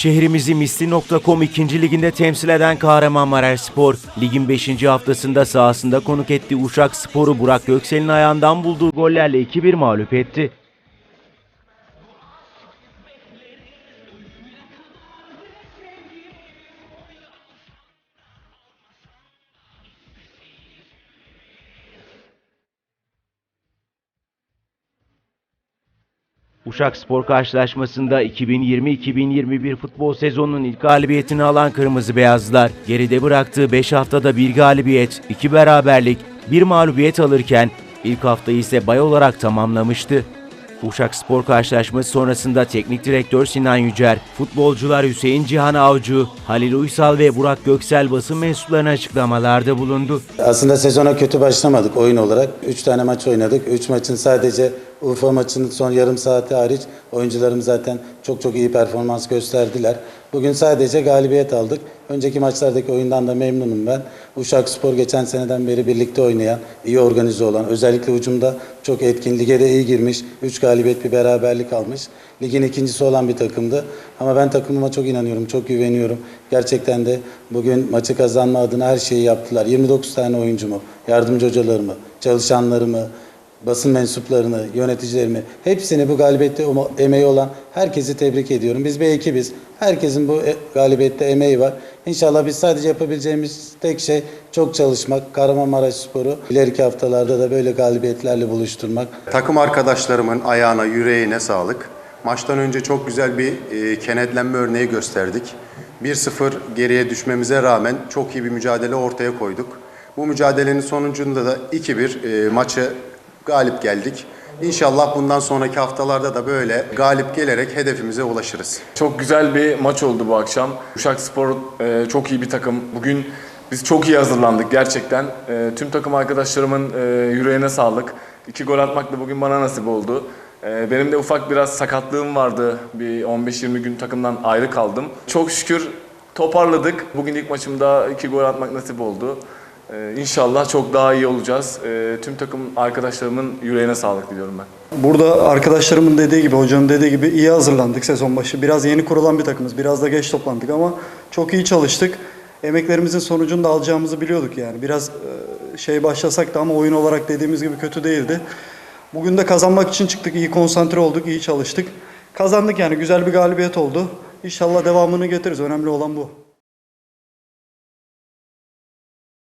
Şehrimizi misli.com 2. liginde temsil eden Kahramanmaraş Spor, ligin 5. haftasında sahasında konuk ettiği Uşak Spor'u Burak Göksel'in ayağından bulduğu gollerle 2-1 mağlup etti. Uşak Spor karşılaşmasında 2020-2021 futbol sezonunun ilk galibiyetini alan Kırmızı Beyazlılar, geride bıraktığı 5 haftada bir galibiyet, 2 beraberlik, 1 mağlubiyet alırken ilk haftayı ise bay olarak tamamlamıştı. Uşak Spor karşılaşması sonrasında teknik direktör Sinan Yücer, futbolcular Hüseyin Cihan Avcı, Halil Uysal ve Burak Göksel basın mensuplarına açıklamalarda bulundu. Aslında sezona kötü başlamadık oyun olarak. 3 tane maç oynadık. 3 maçın sadece Urfa maçının son yarım saati hariç oyuncularım zaten çok çok iyi performans gösterdiler. Bugün sadece galibiyet aldık. Önceki maçlardaki oyundan da memnunum ben. Uşak Spor geçen seneden beri birlikte oynayan, iyi organize olan, özellikle ucumda çok etkin, lige de iyi girmiş. 3 galibiyet bir beraberlik almış. Ligin ikincisi olan bir takımdı. Ama ben takımıma çok inanıyorum, çok güveniyorum. Gerçekten de bugün maçı kazanma adına her şeyi yaptılar. 29 tane oyuncumu, yardımcı hocalarımı, çalışanlarımı, basın mensuplarını, yöneticilerimi, hepsini bu galibiyette emo- emeği olan herkesi tebrik ediyorum. Biz bir ekibiz. Herkesin bu e- galibiyette emeği var. İnşallah biz sadece yapabileceğimiz tek şey çok çalışmak. Kahramanmaraş Sporu ileriki haftalarda da böyle galibiyetlerle buluşturmak. Takım arkadaşlarımın ayağına, yüreğine sağlık. Maçtan önce çok güzel bir e, kenetlenme örneği gösterdik. 1-0 geriye düşmemize rağmen çok iyi bir mücadele ortaya koyduk. Bu mücadelenin sonucunda da 2-1 e, maçı galip geldik. İnşallah bundan sonraki haftalarda da böyle galip gelerek hedefimize ulaşırız. Çok güzel bir maç oldu bu akşam. Uşak Spor e, çok iyi bir takım. Bugün biz çok iyi hazırlandık gerçekten. E, tüm takım arkadaşlarımın e, yüreğine sağlık. İki gol atmak da bugün bana nasip oldu. E, benim de ufak biraz sakatlığım vardı. Bir 15-20 gün takımdan ayrı kaldım. Çok şükür toparladık. Bugün ilk maçımda iki gol atmak nasip oldu. E, İnşallah çok daha iyi olacağız. E, tüm takım arkadaşlarımın yüreğine sağlık diliyorum ben. Burada arkadaşlarımın dediği gibi, hocanın dediği gibi iyi hazırlandık sezon başı. Biraz yeni kurulan bir takımız. Biraz da geç toplandık ama çok iyi çalıştık. Emeklerimizin sonucunu da alacağımızı biliyorduk yani. Biraz e, şey başlasak da ama oyun olarak dediğimiz gibi kötü değildi. Bugün de kazanmak için çıktık. iyi konsantre olduk, iyi çalıştık. Kazandık yani güzel bir galibiyet oldu. İnşallah devamını getiririz. Önemli olan bu.